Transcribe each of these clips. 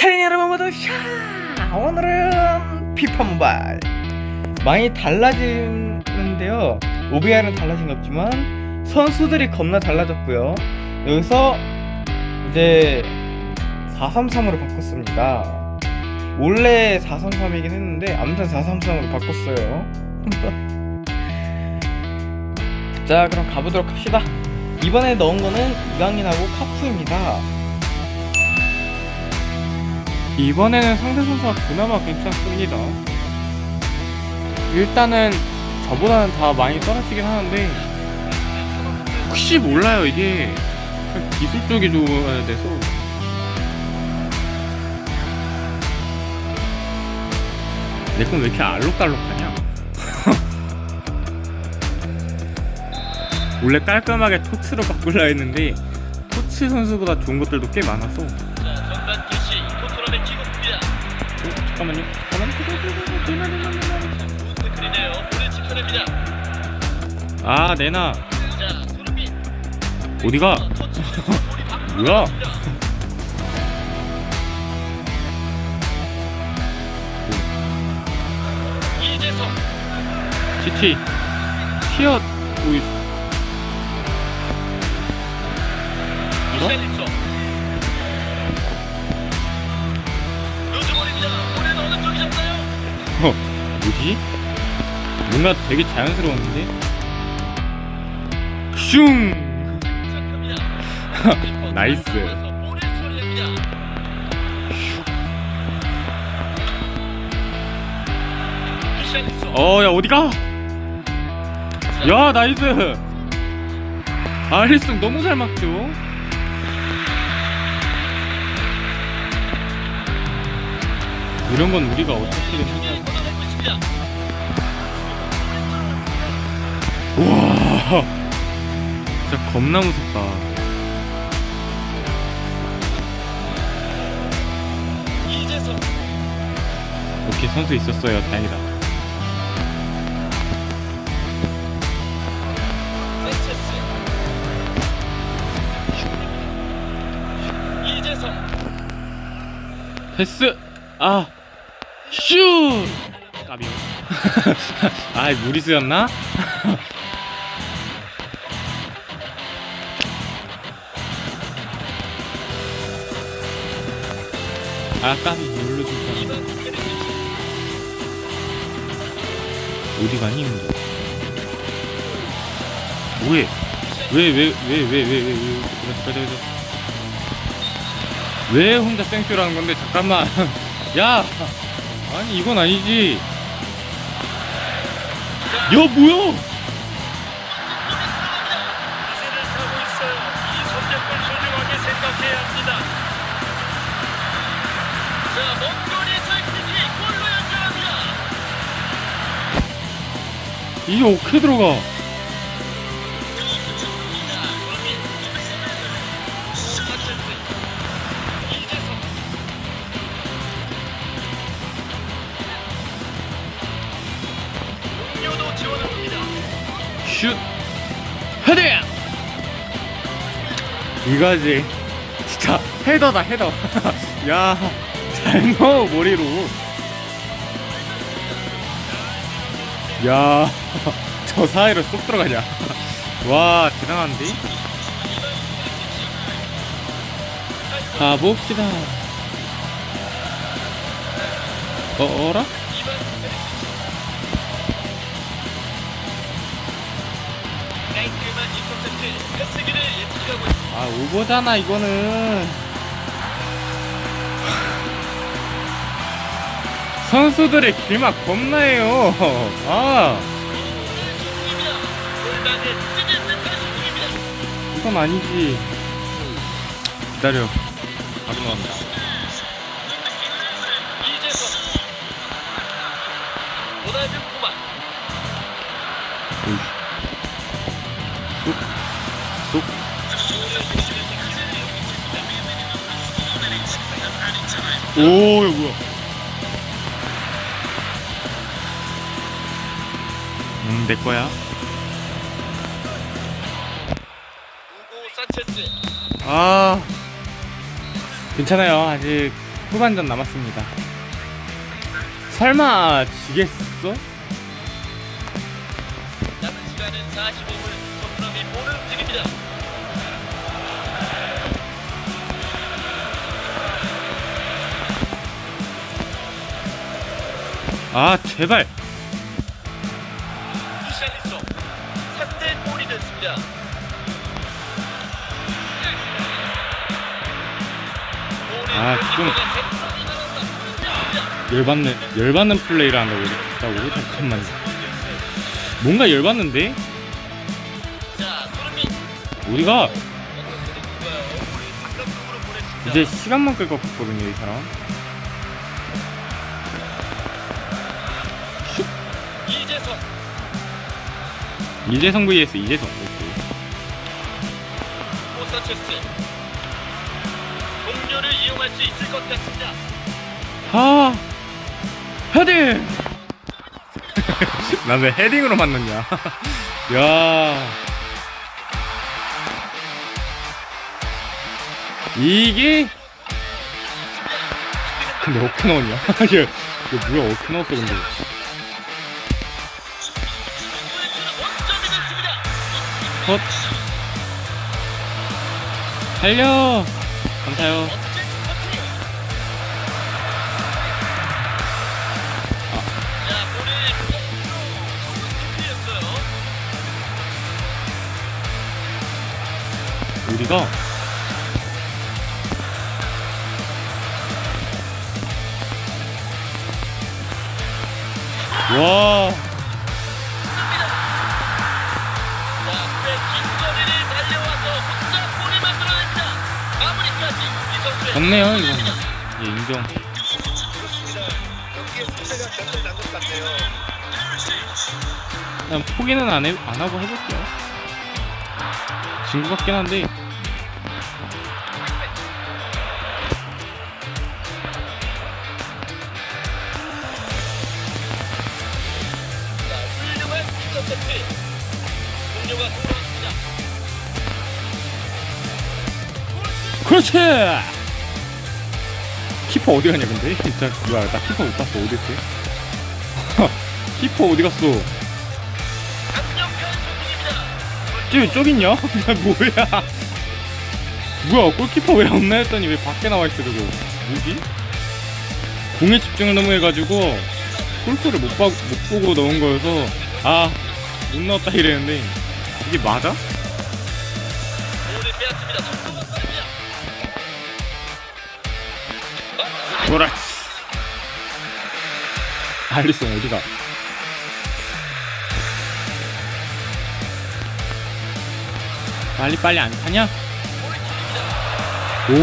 샤링 여러분 모두. 샤! 오늘은 피파 모바일. 많이 달라지는데요. OBR은 달라진 게 없지만 선수들이 겁나 달라졌고요. 여기서 이제 433으로 바꿨습니다. 원래 433이긴 했는데 아무튼 433으로 바꿨어요. 자 그럼 가보도록 합시다. 이번에 넣은 거는 이강인하고 카푸입니다 이번에는 상대 선수가 그나마 괜찮습니다. 일단은 저보다는 다 많이 떨어지긴 하는데 혹시 몰라요 이게 기술 쪽이 좋아야 돼서 내 건 왜 이렇게 알록달록하냐? 원래 깔끔하게 토츠로 바꾸려 했는데 토츠 선수보다 좋은 것들도 꽤 많아서 잠깐만요. 아, 내나. 어디가? 뭐야? GT. 티어 보이. 이거? 뭐지? 뭔가 되게 자연스러웠는데? 슝! 나이스. 어, 야, 어디가? 야, 나이스! 아, 힐승 너무 잘 막죠? 이런 건 우리가 어떻게 와 진짜 겁나 무섭다. 오케이 선수 있었어요 다행이다. 패스 아슛 까비요 아 무리수였나? 아 까비 이번 페리시치. 어디 가니 뭐해 왜 왜 왜 왜 왜 왜왜 그래 그래 그래 왜 혼자 땡큐라는 건데 잠깐만 야 아니 이건 아니지 야 뭐야 기세를 타고 있어요. 이 선제골 소중하게 생각해야 합니다. 자, 먼 거리에서 킥이 골로 연결합니다. 이게 어떻게 들어가 이거지. 진짜 헤더다 헤더. 야잘 넣어 머리로. 야저 사이로 쏙 들어가냐. 와 대단한데? 가봅시다. 어, 어라? 인터셉트 패스기를 예측하고 있습니다. 아 오버잖아 이거는. 선수들의 길막 겁나해요. 아. 이건 아니지. 기다려. 바로 나간다 오, 이거 뭐야? 음, 내 거야. 우고 산체스. 아, 괜찮아요. 아직 후반전 남았습니다. 설마 지겠어? 남은 시간은 45분. 토트넘이 볼을 움직입니다. 아 제발. 루시안리소 3대 볼이 됐습니다. 아, 좀- 열받는 열받는 플레이를 한다고 그랬다고 잠깐만. 뭔가 열받는데 자, 우리가. 이제 시간만 끌것 같거든요 이 사람. 이재성 vs 이재성. 오케이. 포사체스 동료를 이용할 수 있을 것 같습니다. 아 헤딩. 난 왜 헤딩으로 맞느냐? 야. 이게 근데 어떻게 나오냐? 이게 뭐야 어떻게 나왔어 근데? 컷. 달려. 볼을 뒤였어요. 우리가 와 좋네요 이건 예 인정. 그냥 포기는 안, 해, 안 하고 해볼게요 진 것 같긴 한데. 그렇지 키퍼 어디 갔냐 근데 진짜 뭐야 나 키퍼 못 봤어 어디 있어 키퍼 어디 갔어 강력한 슈팅입니다. 쟤왜 저기 있냐? 뭐야? 뭐야 골키퍼 왜 없나 했더니 왜 밖에 나와 있어 저거 뭐지? 공에 집중을 너무 해가지고 골프를 못, 봐, 못 보고 넣은 거여서 아 못 넣었다 이랬는데 이게 맞아? 그렇지 알리송 어디가? 빨리 빨리 안 타냐? 오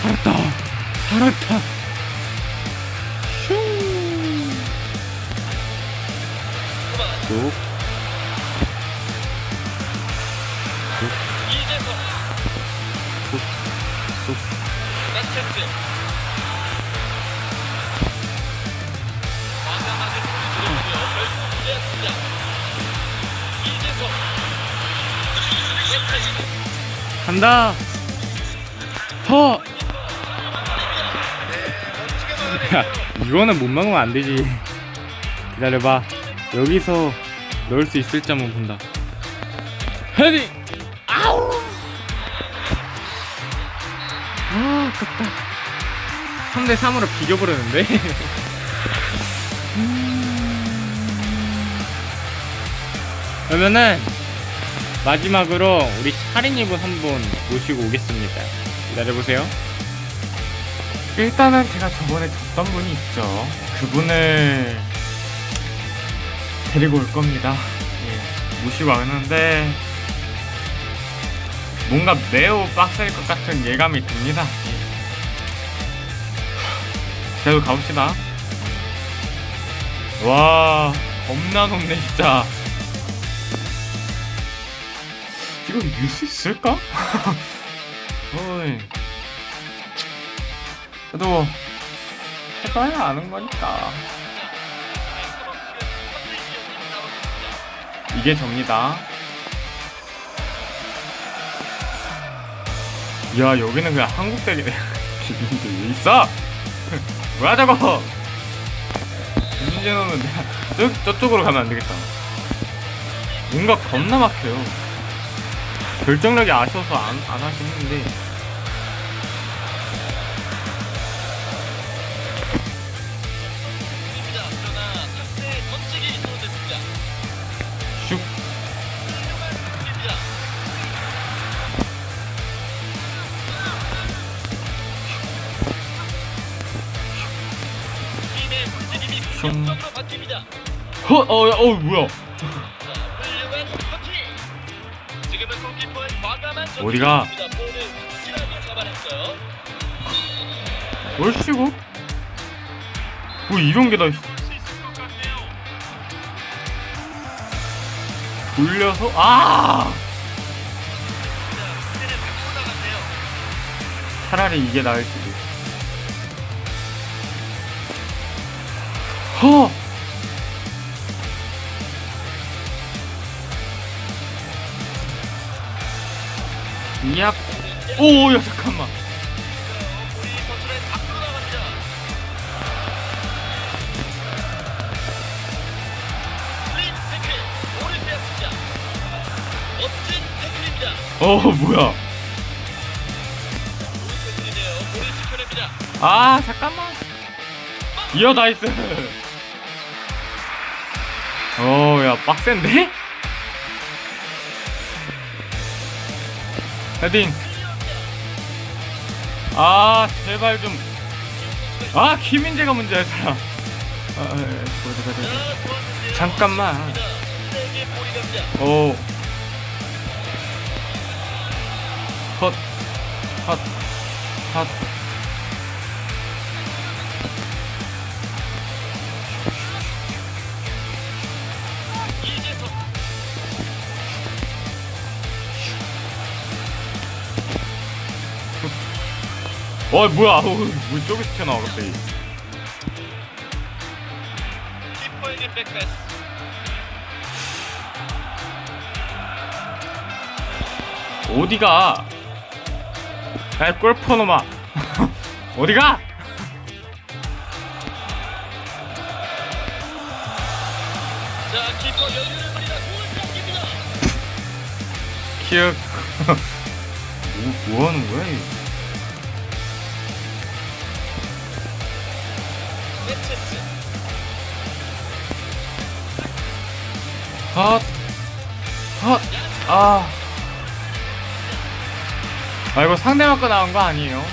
살았다 살았다 간다. 허. 야, 이거는 못 막으면 안 되지. 기다려봐. 여기서 넣을 수 있을지 한번 본다. 헤딩. 아우. 아, 아깝다. 3대 3으로 비겨버렸는데. 음. 그러면은 마지막으로 우리 샤린이분 한 분 모시고 오겠습니다. 기다려보세요. 일단은 제가 저번에 줬던 분이 있죠. 그분을 데리고 올 겁니다. 예, 모시고 왔는데 뭔가 매우 빡셀 것 같은 예감이 듭니다. 예. 계속 가봅시다. 와, 겁나 높네 진짜. 이거 이길 수 있을까? 어이. 그래도 해봐야 아는 거니까. 이게 접니다. 야 여기는 그냥 한국 덱이네. 김민재 왜 있어? 뭐야 저거? 김민재 놈은 내가 저, 저쪽으로 가면 안 되겠다. 뭔가 겁나 막혀요. 결정력이 아쉬워서 안, 안 던지기 시도됐습니다. 슉. 바뀝니다. 허, 어, 야, 어, 뭐야? 확실하게 잡아냈어요. 얼씨구? 뭐 이런 게 다 있어. 돌려서, 아! 차라리 이게 나을지도. 허! 진 태클입니다. 어, 뭐야. 좋은 태클이네요. 볼을 지켜냅니다. 아, 잠깐만. 이어 나이스. 어, 야, 빡센데? 헤딩. 아, 제발 좀. 아, 김민재가 문제야, 사람. 아, 아, 아. 잠깐만. 오. 컷. 컷. 컷. 어, 뭐야. 어우, 물 쪽에서 튀어나와, 갑자기. 백패스. 어디가? 야, 골프 놈아. 어디가? 자, 키퍼 여유를 부리다 공을 뺏깁니다. 키읔. 뭐, 뭐 하는 거야, 이거? 헛. 헛. 아. 아, 이거 상대 맞고 나온 거 아니에요?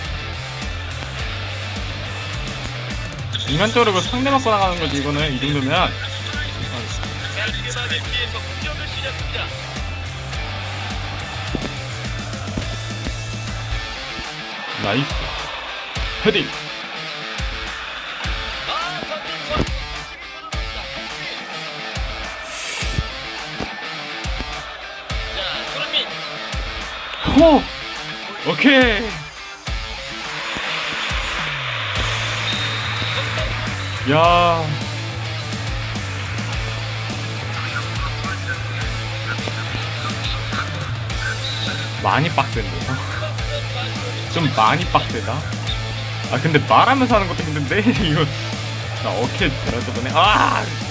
인간적으로 이거 상대 맞고 나가는 거지, 이거는. 이 정도면. 나이스. 헤딩. 호! 오케이. 야. 많이 빡센데. 좀 많이 빡세다. 아 근데 말하면서 하는 것도 힘든데 이거 나 어깨 내려져 보네. 아.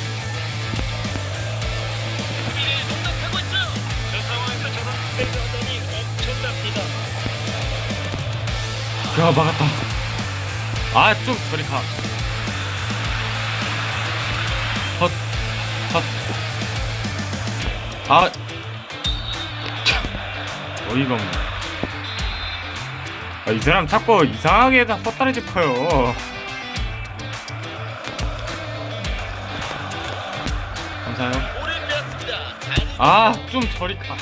야 막았다. 아좀 저리 가. 헛. 헛. 아. 참. 어이가 없네. 아, 이 사람 자꾸 이상하게 다 헛다리 짚어요. 감사해요. 볼을 빼앗습니다. 잘 아, 좀 저리 가.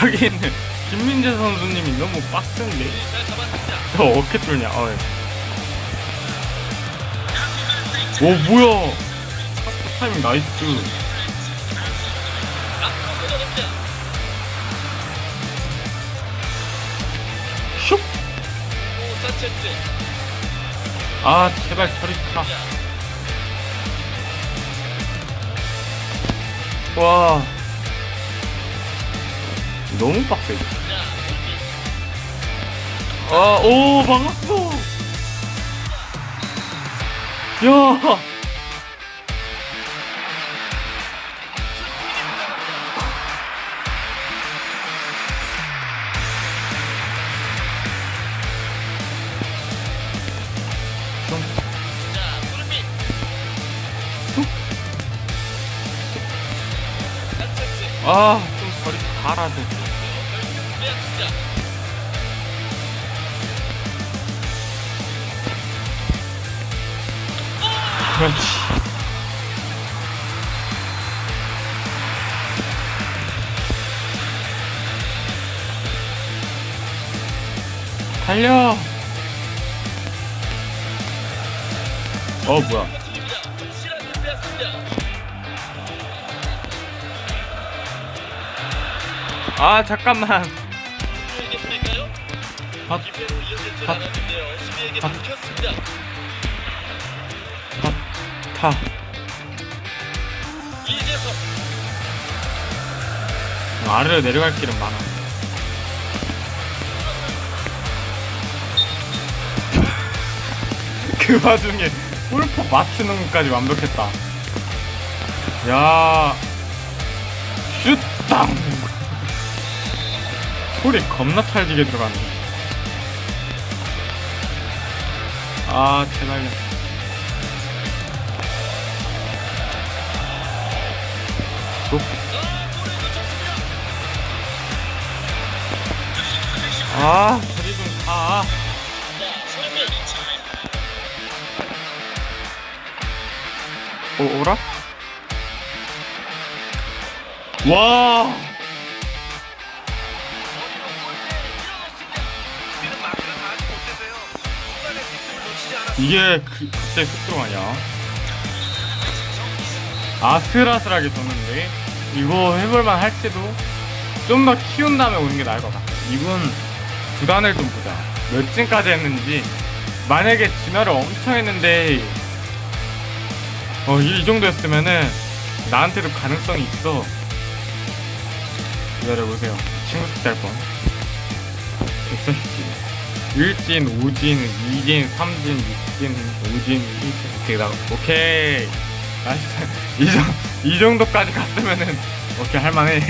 저기 있는 김민재 선수님이 너무 빡센데. 잘 잡았습니다. 저 어깨 뚫냐, 어이. 오, 뭐야. 첫 타이밍 나이스. 슉! 아, 제발 저리 가. 와. 너무 빡세. 자, 골밑. 아, 오, 막았어. 야. 아, 좀 저리 가라 좀. 그렇지. 달려. 어 뭐야? 아 잠깐만. 아, 아, 아. 타. 아래로 내려갈 길은 많아. 그 와중에 골프 맞추는 것까지 완벽했다. 야, 슛땅! 소리 겁나 찰지게 들어가네. 아, 제발요. 쏙. 아, 저리. 손흥민 오, 오라? 와! 이게 그, 갑자기 쑥 들어가냐? 아슬아슬하게 줬는데 이거 해볼만 할지도 좀 더 키운 다음에 오는 게 나을 것 같아. 이분 구단을 좀 보자. 몇 진까지 했는지 만약에 진화를 엄청 했는데 어, 이, 이 정도였으면은 나한테도 가능성이 있어. 기다려보세요. 친구 숙제할 뻔. 됐어, 1진, 5진, 2진, 3진, 6진, 5진, 1진. 오케이, 나, 오케이. 나이스. 이, 정, 이 정도까지 갔으면은, 오케이, 할만해.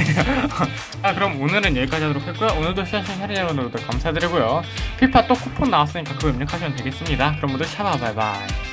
아, 그럼 오늘은 여기까지 하도록 했고요. 오늘도 시청해주신 샤리 여러분들도 감사드리고요. 피파 또 쿠폰 나왔으니까 그거 입력하시면 되겠습니다. 그럼 모두 샤바 바이바이.